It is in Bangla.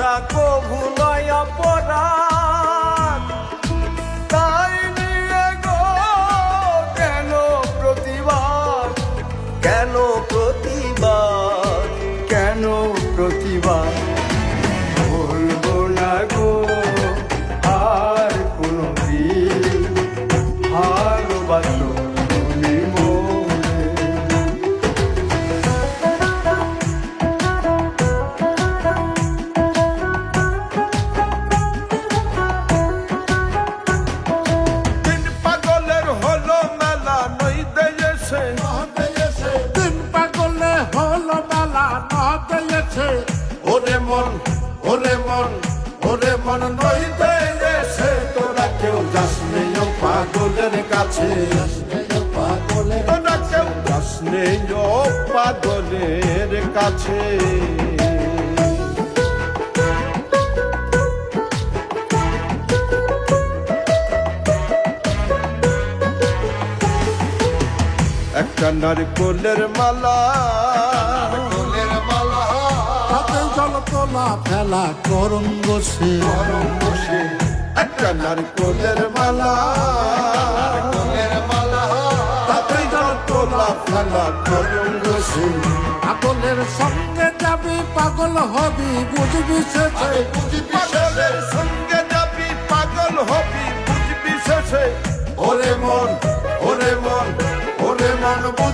হিংসা কভু নয় অপরাধ কেন প্রতিবাদ? কেন প্রতিবাদ? কেন প্রতিবাদ? বলব না গো, আর কোনো দিন ভালোবাসো। দিন পাগলে হলো মেলা না দিয়েছে ওরে মন ওরে মন ওরে মন নইতে দিয়েছে তোরা কেউ যাস পাগলের কাছে। তোরা কেউ যাস পাগলের কাছে। একটা নারকোলের মালা। ফুলের মালা। হাতে জল তোলা ফেলা করম বসে। বসে। একটা নারকোলের মালা। ফুলের মালা। তাতে জল তোলা ফেলা করুন বসে। পাগলের সঙ্গে যাবি পাগল হবি বুঝবি সে পাগলের সঙ্গে যাবি পাগল হবি বুঝবি শেষে ওরে মন ওরে